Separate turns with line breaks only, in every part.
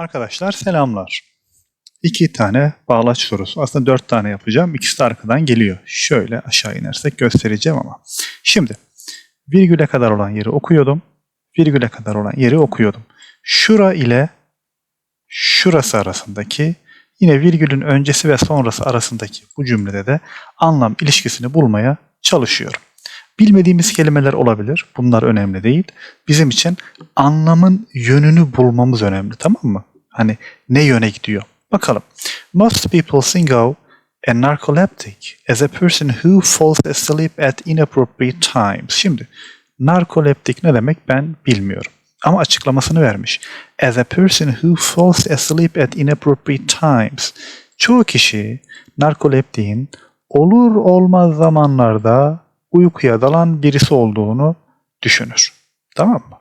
Arkadaşlar selamlar. İki tane bağlaç sorusu. Aslında dört tane yapacağım. İkisi de arkadan geliyor. Şöyle aşağı inersek göstereceğim ama. Şimdi virgüle kadar olan yeri okuyordum. Virgüle kadar olan yeri okuyordum. Şura ile şurası arasındaki yine virgülün öncesi ve sonrası arasındaki bu cümlede de anlam ilişkisini bulmaya çalışıyorum. Bilmediğimiz kelimeler olabilir. Bunlar önemli değil. Bizim için anlamın yönünü bulmamız önemli tamam mı? Hani ne yöne gidiyor? Bakalım. Most people think of a narcoleptic as a person who falls asleep at inappropriate times. Şimdi narkoleptik ne demek ben bilmiyorum. Ama açıklamasını vermiş. As a person who falls asleep at inappropriate times. Çoğu kişi narkoleptiğin olur olmaz zamanlarda uykuya dalan birisi olduğunu düşünür. Tamam mı?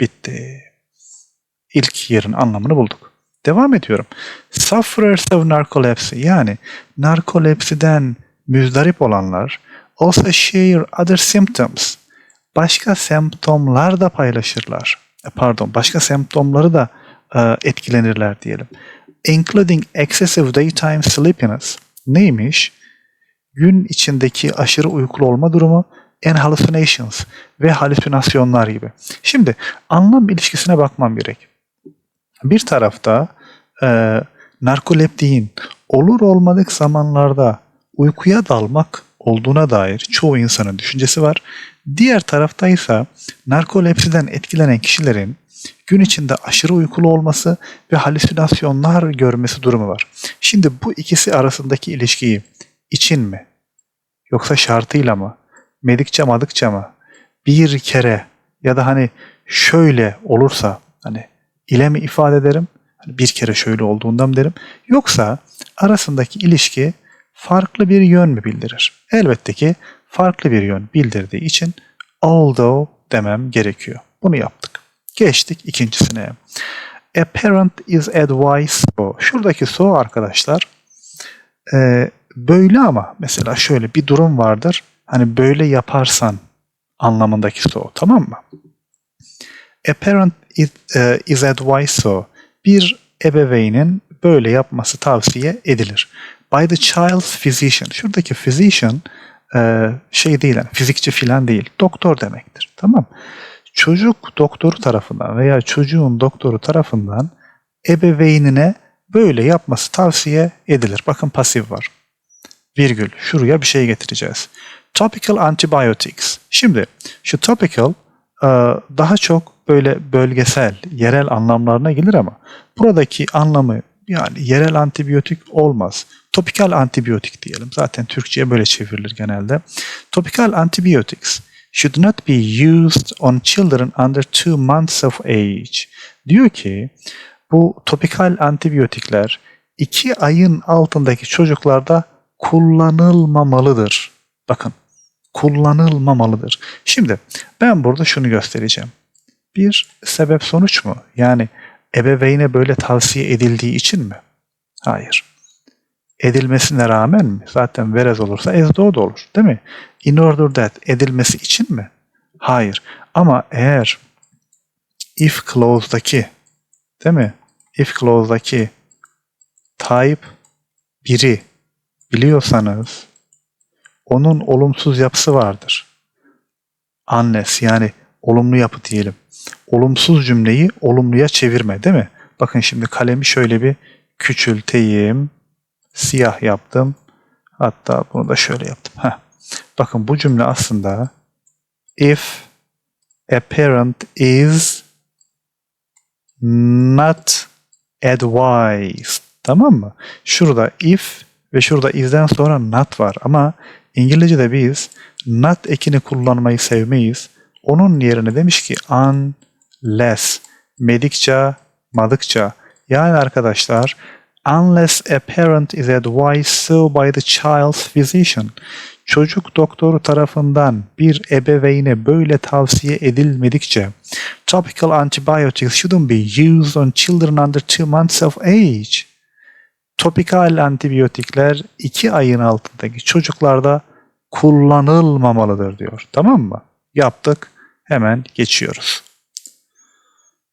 Bitti. İlk yerin anlamını bulduk. Devam ediyorum. Sufferers of narcolepsy yani narkolepsiden müzdarip olanlar also share other symptoms. Başka semptomlar da paylaşırlar. E, Pardon, başka semptomları da e, etkilenirler diyelim. Including excessive daytime sleepiness. Neymiş? gün içindeki aşırı uykulu olma durumu and hallucinations ve halüsinasyonlar gibi. Şimdi anlam ilişkisine bakmam gerek. Bir tarafta e, narkoleptiğin olur olmadık zamanlarda uykuya dalmak olduğuna dair çoğu insanın düşüncesi var. Diğer tarafta ise narkolepsiden etkilenen kişilerin gün içinde aşırı uykulu olması ve halüsinasyonlar görmesi durumu var. Şimdi bu ikisi arasındaki ilişkiyi için mi? Yoksa şartıyla mı? Medikçe madıkça mı? Bir kere ya da hani şöyle olursa hani ile mi ifade ederim? Hani bir kere şöyle olduğundan derim? Yoksa arasındaki ilişki farklı bir yön mü bildirir? Elbette ki farklı bir yön bildirdiği için although demem gerekiyor. Bunu yaptık. Geçtik ikincisine. A parent is advised so. Şuradaki so arkadaşlar e, böyle ama mesela şöyle bir durum vardır. Hani böyle yaparsan anlamındaki so tamam mı? A parent is, e, is advised so. Bir ebeveynin böyle yapması tavsiye edilir. By the child's physician. Şuradaki physician e, şey değil yani fizikçi filan değil. Doktor demektir. Tamam Çocuk doktoru tarafından veya çocuğun doktoru tarafından ebeveynine böyle yapması tavsiye edilir. Bakın pasif var virgül şuraya bir şey getireceğiz. Topical antibiotics. Şimdi şu topical e, daha çok böyle bölgesel, yerel anlamlarına gelir ama buradaki anlamı yani yerel antibiyotik olmaz. Topikal antibiyotik diyelim. Zaten Türkçe'ye böyle çevrilir genelde. Topical antibiotics should not be used on children under two months of age. Diyor ki bu topikal antibiyotikler iki ayın altındaki çocuklarda kullanılmamalıdır. Bakın kullanılmamalıdır. Şimdi ben burada şunu göstereceğim. Bir sebep sonuç mu? Yani ebeveyne böyle tavsiye edildiği için mi? Hayır. Edilmesine rağmen mi? Zaten verez olursa ezdo da olur. Değil mi? In order that edilmesi için mi? Hayır. Ama eğer if clause'daki değil mi? If clause'daki type biri biliyorsanız onun olumsuz yapısı vardır. Unless yani olumlu yapı diyelim. Olumsuz cümleyi olumluya çevirme değil mi? Bakın şimdi kalemi şöyle bir küçülteyim. Siyah yaptım. Hatta bunu da şöyle yaptım. Heh. Bakın bu cümle aslında if a parent is not advised tamam mı? Şurada if ve şurada is'den sonra not var ama İngilizce'de biz not ekini kullanmayı sevmeyiz. Onun yerine demiş ki unless, medikça, madıkça. Yani arkadaşlar unless a parent is advised by the child's physician. Çocuk doktoru tarafından bir ebeveyne böyle tavsiye edilmedikçe topical antibiotics shouldn't be used on children under 2 months of age. Topikal antibiyotikler 2 ayın altındaki çocuklarda kullanılmamalıdır diyor. Tamam mı? Yaptık. Hemen geçiyoruz.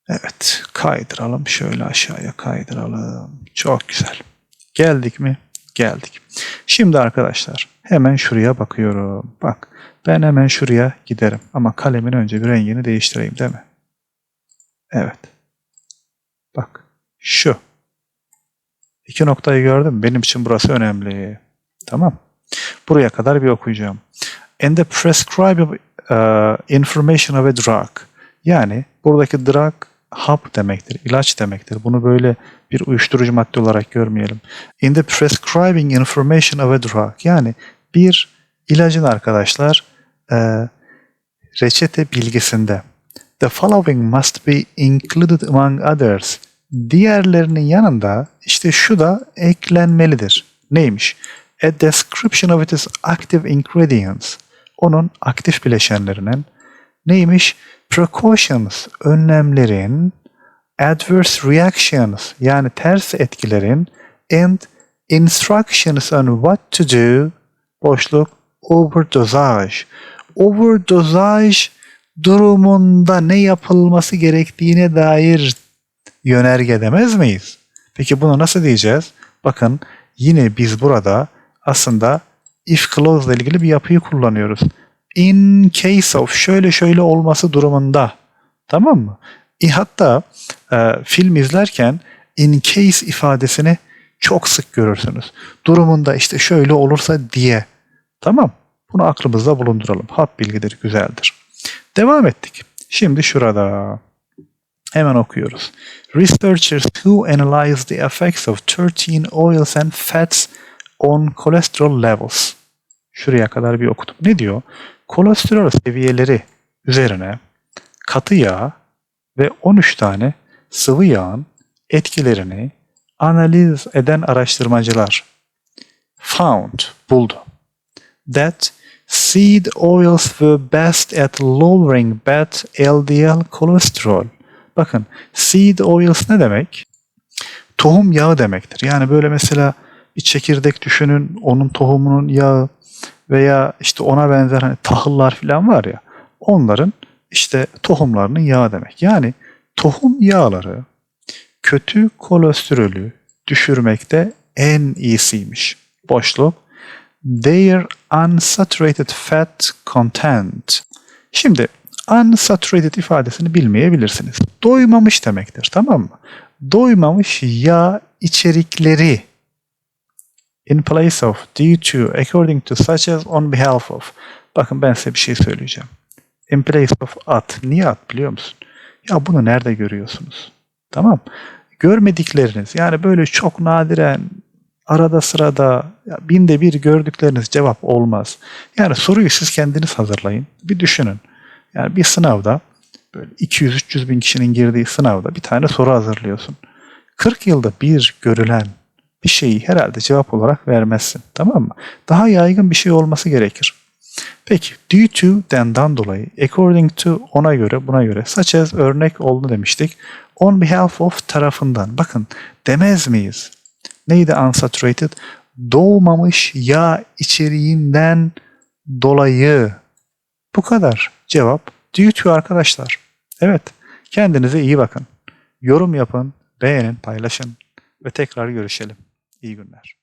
Evet, kaydıralım. Şöyle aşağıya kaydıralım. Çok güzel. Geldik mi? Geldik. Şimdi arkadaşlar hemen şuraya bakıyorum. Bak ben hemen şuraya giderim. Ama kalemin önce bir rengini değiştireyim değil mi? Evet. Bak şu. İki noktayı gördüm. Benim için burası önemli. Tamam. Buraya kadar bir okuyacağım. And the prescribe uh, information of a drug. Yani buradaki drug hap demektir, ilaç demektir. Bunu böyle bir uyuşturucu madde olarak görmeyelim. In the prescribing information of a drug. Yani bir ilacın arkadaşlar e, reçete bilgisinde the following must be included among others. Diğerlerinin yanında işte şu da eklenmelidir. Neymiş? A description of its active ingredients. Onun aktif bileşenlerinin neymiş? Precautions, önlemlerin, adverse reactions yani ters etkilerin and instructions on what to do boşluk overdosage. Overdosage durumunda ne yapılması gerektiğine dair yönerge demez miyiz? Peki bunu nasıl diyeceğiz? Bakın yine biz burada aslında if clause ile ilgili bir yapıyı kullanıyoruz. In case of şöyle şöyle olması durumunda. Tamam mı? E, hatta e, film izlerken in case ifadesini çok sık görürsünüz. Durumunda işte şöyle olursa diye. Tamam. Bunu aklımızda bulunduralım. Hap bilgidir, güzeldir. Devam ettik. Şimdi şurada hemen okuyoruz. Researchers who analyze the effects of 13 oils and fats on cholesterol levels. Şuraya kadar bir okudum. Ne diyor? Kolesterol seviyeleri üzerine katı yağ ve 13 tane sıvı yağın etkilerini analiz eden araştırmacılar found, buldu. That seed oils were best at lowering bad LDL cholesterol. Bakın seed oils ne demek? Tohum yağı demektir. Yani böyle mesela bir çekirdek düşünün, onun tohumunun yağı veya işte ona benzer hani tahıllar falan var ya, onların işte tohumlarının yağı demek. Yani tohum yağları kötü kolesterolü düşürmekte en iyisiymiş. Boşluk. Their unsaturated fat content. Şimdi unsaturated ifadesini bilmeyebilirsiniz. Doymamış demektir tamam mı? Doymamış yağ içerikleri in place of, due to, according to, such as, on behalf of. Bakın ben size bir şey söyleyeceğim. In place of at. Niye at biliyor musun? Ya bunu nerede görüyorsunuz? Tamam. Görmedikleriniz yani böyle çok nadiren arada sırada binde bir gördükleriniz cevap olmaz. Yani soruyu siz kendiniz hazırlayın. Bir düşünün. Yani bir sınavda böyle 200-300 bin kişinin girdiği sınavda bir tane soru hazırlıyorsun. 40 yılda bir görülen bir şeyi herhalde cevap olarak vermezsin. Tamam mı? Daha yaygın bir şey olması gerekir. Peki due to den'dan dolayı according to ona göre buna göre such as örnek oldu demiştik. On behalf of tarafından. Bakın demez miyiz? Neydi unsaturated? Doğmamış yağ içeriğinden dolayı. Bu kadar. Cevap due to arkadaşlar. Evet. Kendinize iyi bakın. Yorum yapın, beğenin, paylaşın ve tekrar görüşelim. İyi günler.